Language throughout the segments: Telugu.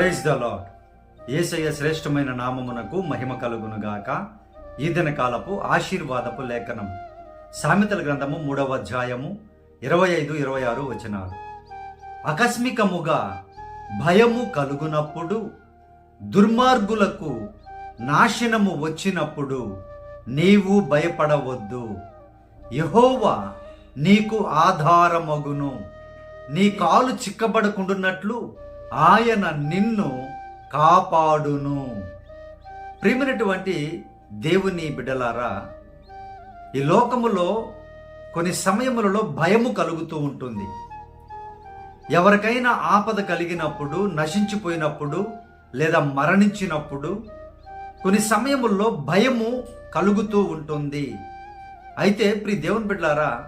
ప్రైజ్ ద లాడ్ ఏసయ్య శ్రేష్టమైన నామమునకు మహిమ కలుగునుగాక. ఈ దిన కాలపు ఆశీర్వాదపు లేఖనం. సామెతల గ్రంథము మూడవ అధ్యాయము ఇరవై ఐదు ఇరవై ఆరు వచనాలు. ఆకస్మికముగా భయము కలుగునప్పుడు దుర్మార్గులకు నాశనము వచ్చినప్పుడు నీవు భయపడవద్దు. యహోవా నీకు ఆధారమగును. నీ కాలు చిక్కబడకుండున్నట్లు ఆయన నిన్ను కాపాడును. ప్రియమైనటువంటి దేవుని బిడ్డలారా ఈ లోకములో కొన్ని సమయములలో భయము కలుగుతూ ఉంటుంది. ఎవరికైనా ఆపద కలిగినప్పుడు నశించిపోయినప్పుడు లేదా మరణించినప్పుడు కొన్ని సమయముల్లో భయము కలుగుతూ ఉంటుంది. అయితే ప్రి దేవుని బిడ్డలారా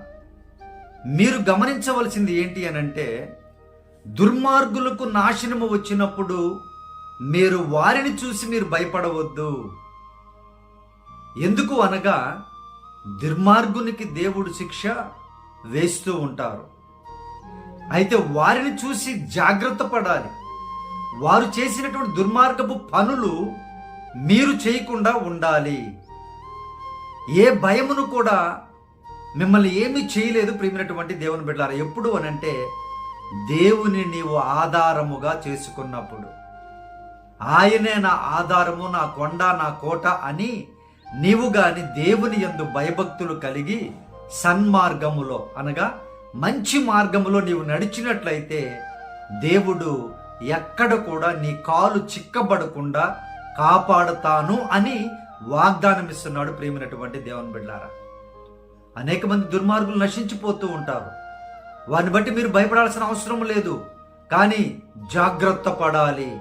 మీరు గమనించవలసింది ఏంటి అని అంటే దుర్మార్గులకు నాశనము వచ్చినప్పుడు మీరు వారిని చూసి మీరు భయపడవద్దు. ఎందుకు అనగా దుర్మార్గునికి దేవుడు శిక్ష వేస్తూ ఉంటారు. అయితే వారిని చూసి జాగ్రత్త పడాలి. వారు చేసినటువంటి దుర్మార్గపు పనులు మీరు చేయకుండా ఉండాలి. ఏ భయమును కూడా మిమ్మల్ని ఏమీ చేయలేదు ప్రియమైనటువంటి దేవుని బిడ్డారా ఎప్పుడు అనంటే దేవుని నీవు ఆధారముగా చేసుకున్నప్పుడు. ఆయనే నా ఆధారము నా కొండ నా కోట అని నీవు గాని దేవుని యందు భయభక్తులు కలిగి సన్మార్గములో అనగా మంచి మార్గములో నీవు నడిచినట్లయితే దేవుడు ఎక్కడ కూడా నీ కాలు చిక్కబడకుండా కాపాడుతాను అని వాగ్దానం ఇస్తున్నాడు ప్రేమినటువంటి దేవుని బిడ్డారా. అనేక మంది దుర్మార్గులు నశించిపోతూ ఉంటారు. వారిని బట్టి మీరు భయపడాల్సిన అవసరం లేదు. కానీ జాగ్రత్త పడాలి.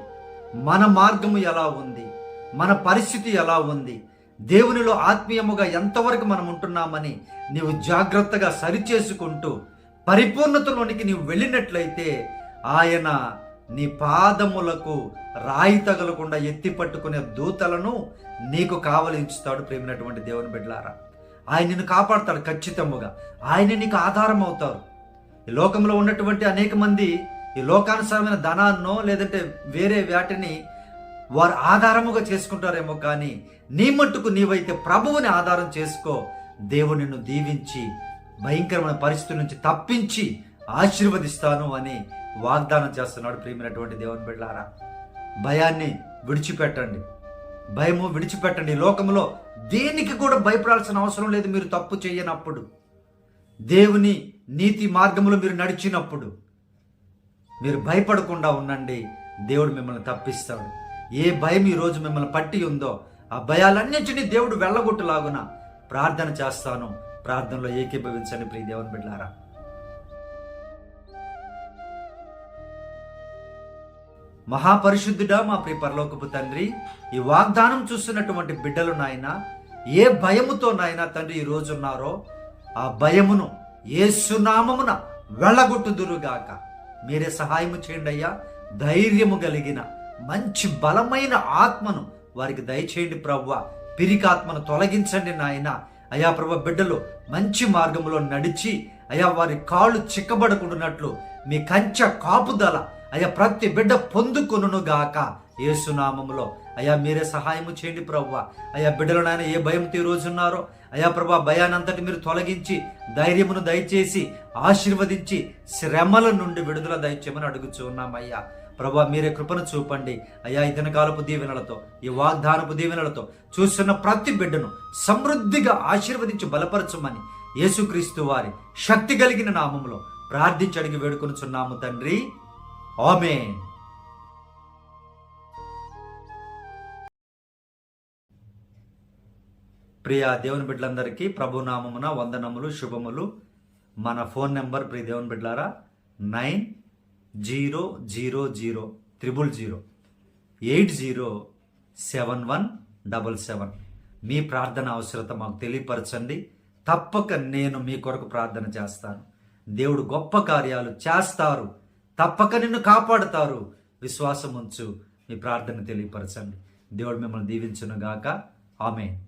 మన మార్గము ఎలా ఉంది? మన పరిస్థితి ఎలా ఉంది? దేవునిలో ఆత్మీయముగా ఎంతవరకు మనం ఉంటున్నామని నీవు జాగ్రత్తగా సరిచేసుకుంటూ పరిపూర్ణతలోనికి నీవు వెళ్ళినట్లయితే ఆయన నీ పాదములకు రాయి తగలకుండా ఎత్తి పట్టుకునే దూతలను నీకు కావలించుతాడు ప్రేమినటువంటి దేవుని బిడ్డలారా. ఆయన నిన్ను కాపాడతాడు ఖచ్చితముగా. ఆయన నీకు ఆధారం అవుతారు లోకంలో ఉన్నటువంటి అనేక మంది ఈ లోకానుసారమైన ధనాన్నో లేదంటే వేరే వాటిని వారు ఆధారముగా చేసుకుంటారేమో కానీ నీ మట్టుకు నీవైతే ప్రభువుని ఆధారం చేసుకో దేవుడు నిన్ను దీవించి భయంకరమైన పరిస్థితుల నుంచి తప్పించి ఆశీర్వదిస్తాను అని వాగ్దానం చేస్తున్నాడు ప్రియమైనటువంటి దేవుని బిడ్డారా భయాన్ని విడిచిపెట్టండి. భయము విడిచిపెట్టండి. ఈ లోకంలో దేనికి కూడా భయపడాల్సిన అవసరం లేదు. మీరు తప్పు చేయనప్పుడు దేవుని నీతి మార్గంలో మీరు నడిచినప్పుడు మీరు భయపడకుండా ఉండండి. దేవుడు మిమ్మల్ని తప్పిస్తాడు. ఏ భయం ఈ రోజు మిమ్మల్ని పట్టి ఉందో ఆ భయాలన్నింటినీ దేవుడు వెళ్ళగొట్టులాగున ప్రార్థన చేస్తాను. ప్రార్థనలో ఏకీభవించండి ప్రియ దేవుని బిడ్డారా మహాపరిశుద్ధుడా మా ప్రియ పరలోకపు తండ్రి ఈ వాగ్దానం చూస్తున్నటువంటి బిడ్డలు నాయన ఏ భయముతో నాయన తండ్రి ఈ ఉన్నారో ఆ భయమును ఏసునామమున వెళ్ళగొట్టుదురుగాక మీరే సహాయము చేయండి అయ్యా ధైర్యము కలిగిన మంచి బలమైన ఆత్మను వారికి దయచేయండి ప్రవ్వ. పిరికాత్మను తొలగించండి నాయన. అయా ప్రభు బిడ్డలు మంచి మార్గంలో నడిచి అయా వారి కాళ్ళు చిక్కబడకుండానట్లు మీ కంచె కాపుదల అయా ప్రతి బిడ్డ పొందుకొనును గాక ఏసునామములో అయా మీరే సహాయము చేయండి ప్రవ్వ. అయా బిడ్డలు నాయన ఏ భయంతో ఈ ఉన్నారో అయా ప్రభా భయానంతటి మీరు తొలగించి ధైర్యమును దయచేసి ఆశీర్వదించి శ్రమల నుండి విడుదల దయచేయమని అడుగుచూ ఉన్నామయ్యా. ప్రభా మీరే కృపను చూపండి. అయ్యా ఈ దినకాలపు దీవెనలతో ఈ వాగ్దానపు దీవెనలతో చూస్తున్న ప్రతి బిడ్డను సమృద్ధిగా ఆశీర్వదించి బలపరచమని యేసుక్రీస్తు వారి శక్తి కలిగిన నామంలో ప్రార్థించి అడిగి వేడుకొనుచున్నాము తండ్రి. ఆమె ప్రియ దేవుని బిడ్డలందరికీ ప్రభునామమున వందనములు శుభములు. మన ఫోన్ నెంబర్ ప్రియ దేవుని బిడ్డలారా nine zero zero zero triple zero eight zero seven one double seven. మీ ప్రార్థన అవసరత మాకు తెలియపరచండి. తప్పక నేను మీ కొరకు ప్రార్థన చేస్తాను. దేవుడు గొప్ప కార్యాలు చేస్తారు. తప్పక నిన్ను కాపాడుతారు. విశ్వాసం ఉంచు మీ ప్రార్థన తెలియపరచండి. దేవుడు మిమ్మల్ని దీవించునుగాక. ఆమె